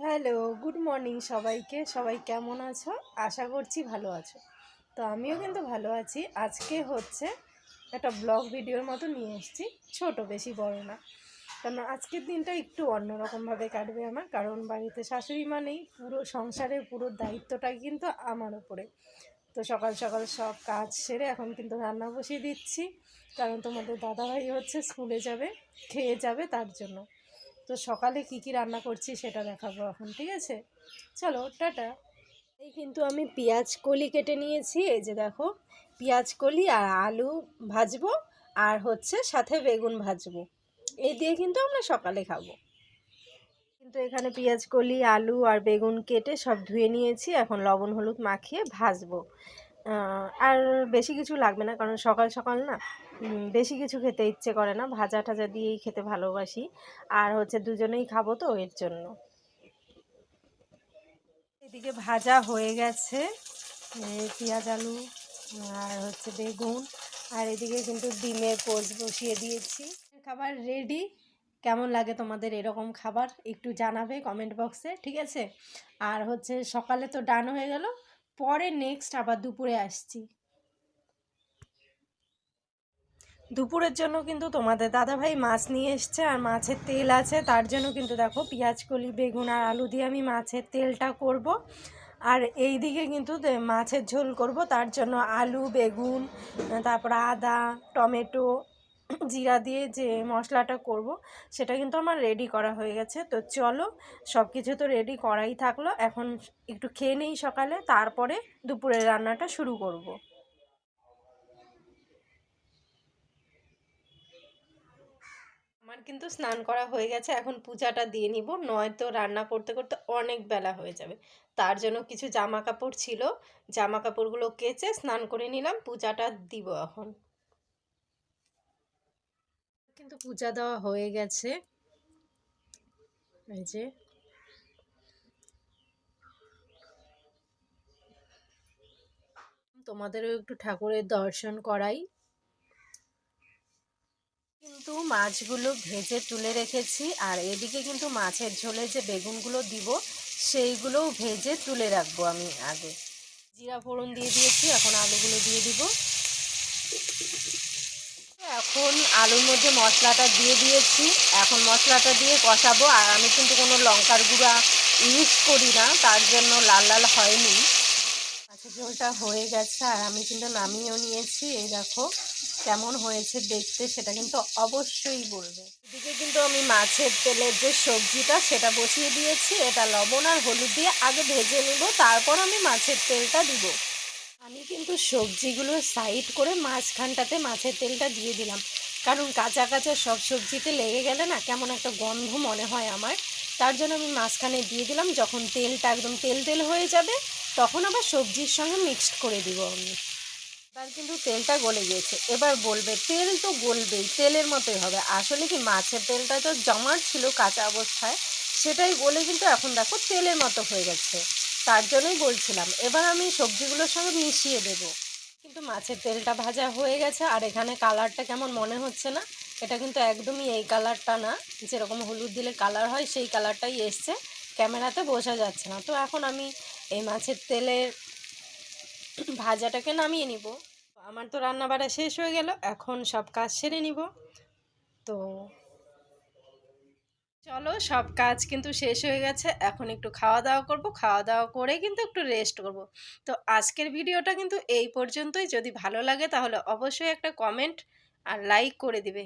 Hello, good morning সবাইকে। সবাই কেমন আছো? আশা করছি ভালো আছো। তো আমিও কিন্তু ভালো আছি। আজকে হচ্ছে একটা ব্লগ ভিডিওর মতো নিয়ে এসেছি। ছোট, বেশি বড় না। কারণ আজকের দিনটা একটু অন্যরকমভাবে কাটবে আমার। কারণ বাড়িতে শাশুড়ি মানেই পুরো সংসারের পুরো দায়িত্বটাই কিন্তু আমার ওপরে। তো সকাল সকাল সব কাজ সেরে এখন কিন্তু রান্না বসিয়ে দিচ্ছি। কারণ তোমাদের দাদাভাই হচ্ছে স্কুলে যাবে, খেয়ে যাবে তার জন্য। তো সকালে কি কি রান্না করছি সেটা দেখাবো এখন, ঠিক আছে? চলো, টাটা। এই কিন্তু আমি পেঁয়াজ কলি কেটে নিয়েছি, এই যে দেখো, পেঁয়াজ কলি আর আলু ভাজবো আর হচ্ছে সাথে বেগুন ভাজবো। এই দিয়ে কিন্তু আমরা সকালে খাব। কিন্তু এখানে পেঁয়াজ কলি, আলু আর বেগুন কেটে সব ধুয়ে নিয়েছি, এখন লবণ, হলুদ মাখিয়ে ভাজবো। আর বেশি কিছু লাগবে না। কারণ সকাল সকাল না বেশি কিছু খেতে ইচ্ছে করে না। ভাজা টাজা দিয়েই খেতে ভালোবাসি। আর হচ্ছে দুজনেই খাব তো এর জন্য। এদিকে ভাজা হয়ে গেছে। পেঁয়াজ, আলু, আর হচ্ছে বেগুন। আর এদিকে কিন্তু ডিমের পোচ বসিয়ে দিয়েছি। খাবার রেডি। কেমন লাগে তোমাদের এরকম খাবার? একটু জানাবে কমেন্ট বক্সে, ঠিক আছে? আর হচ্ছে সকালে তো ডান হয়ে গেল। পরে নেক্সট আবার দুপুরে আসছি। দুপুরের জন্য কিন্তু তোমাদের দাদাভাই মাছ নিয়ে এসছে আর মাছের তেল আছে, তার জন্য কিন্তু দেখো পেঁয়াজ কলি বেগুন আর আলু দিয়ে আমি মাছের তেলটা করব। আর এই দিকে কিন্তু মাছের ঝোল করব, তার জন্য আলু, বেগুন, তারপর আদা, টমেটো জিরা দিয়ে যে মশলাটা করব, সেটা কিন্তু আমার রেডি করা হয়ে গেছে। তো চলো সব কিছু তো রেডি করাই থাকল। এখন একটু খেয়ে নেই সকালে, তারপরে দুপুরের রান্নাটা শুরু করব। আমার কিন্তু স্নান করা হয়ে গেছে, এখন পূজাটা দিয়ে নিব। নয়তো রান্না করতে করতে অনেক বেলা হয়ে যাবে। তার জন্য কিছু জামা কাপড় ছিল। জামা কাপড়গুলো কেচে স্নান করে নিলাম, পূজাটা দিব এখন। কিন্তু পূজা দেওয়া হয়ে গেছে। এই যে। তোমাদেরও একটু ঠাকুরের দর্শন করাই। কিন্তু মাছগুলো ভেজে তুলে রেখেছি, আর এদিকে কিন্তু মাছের ঝোলে যে বেগুনগুলো দিব, সেইগুলোও ভেজে তুলে রাখব আমি আগে। জিরা ফোড়ন দিয়ে দিয়েছি, এখন আলুগুলো দিয়ে দিব। এখন আলুর মধ্যে মশলাটা দিয়ে দিয়েছি। এখন মশলাটা দিয়ে কষাবো। আর আমি কিন্তু কোনো লঙ্কার গুঁড়া ইউজ করি না। তার জন্য লাল লাল হয়নি। মাছের ঝোলটা হয়ে গেছে আর আমি কিন্তু নামিয়েও নিয়েছি। এই দেখো কেমন হয়েছে দেখতে, সেটা কিন্তু অবশ্যই বলবে। এদিকে কিন্তু আমি মাছের তেলের যে সবজিটা, সেটা বসিয়ে দিয়েছি। এটা লবণ আর হলুদ দিয়ে আগে ভেজে নেব। তারপর আমি মাছের তেলটা দিব। আমি কিন্তু সবজিগুলো সাইড করে মাঝখানটাতে মাছের তেলটা দিয়ে দিলাম। কারণ কাঁচা কাঁচা সব সবজিতে লেগে গেলে না কেমন একটা গন্ধ মনে হয় আমার। তার জন্য আমি মাঝখানে দিয়ে দিলাম। যখন তেলটা একদম তেল তেল হয়ে যাবে, তখন আবার সবজির সঙ্গে মিক্সড করে দিব আমি। এবার কিন্তু তেলটা গলে গিয়েছে। এবার বলবে, তেল তো গলবেই, তেলের মতোই হবে। আসলে কি মাছের তেলটা তো জমাট ছিল কাঁচা অবস্থায়, সেটাই গলে কিন্তু এখন দেখো তেলের মতো হয়ে গেছে। তার জন্যই বলছিলাম, এবার আমি সবজিগুলোর সঙ্গে মিশিয়ে দেব। কিন্তু মাছের তেলটা ভাজা হয়ে গেছে, আর এখানে কালারটা কেমন মনে হচ্ছে না? এটা কিন্তু একদমই এই কালারটা না। যেরকম হলুদ দিলে কালার হয়, সেই কালারটাই এসছে। ক্যামেরাতে বোঝা যাচ্ছে না। তো এখন আমি এই মাছের তেলের ভাজাটাকে নামিয়ে নিব। আমার তো রান্না বাড়া শেষ হয়ে গেল, এখন সব কাজ সেরে নিব। তো চলো, সব কাজ কিন্তু শেষ হয়ে গেছে। এখন একটু খাওয়া দাওয়া করব। খাওয়া দাওয়া করে কিন্তু একটু রেস্ট করব। তো আজকের ভিডিওটা কিন্তু এই পর্যন্তই। যদি ভালো লাগে তাহলে অবশ্যই একটা কমেন্ট আর লাইক করে দিবে।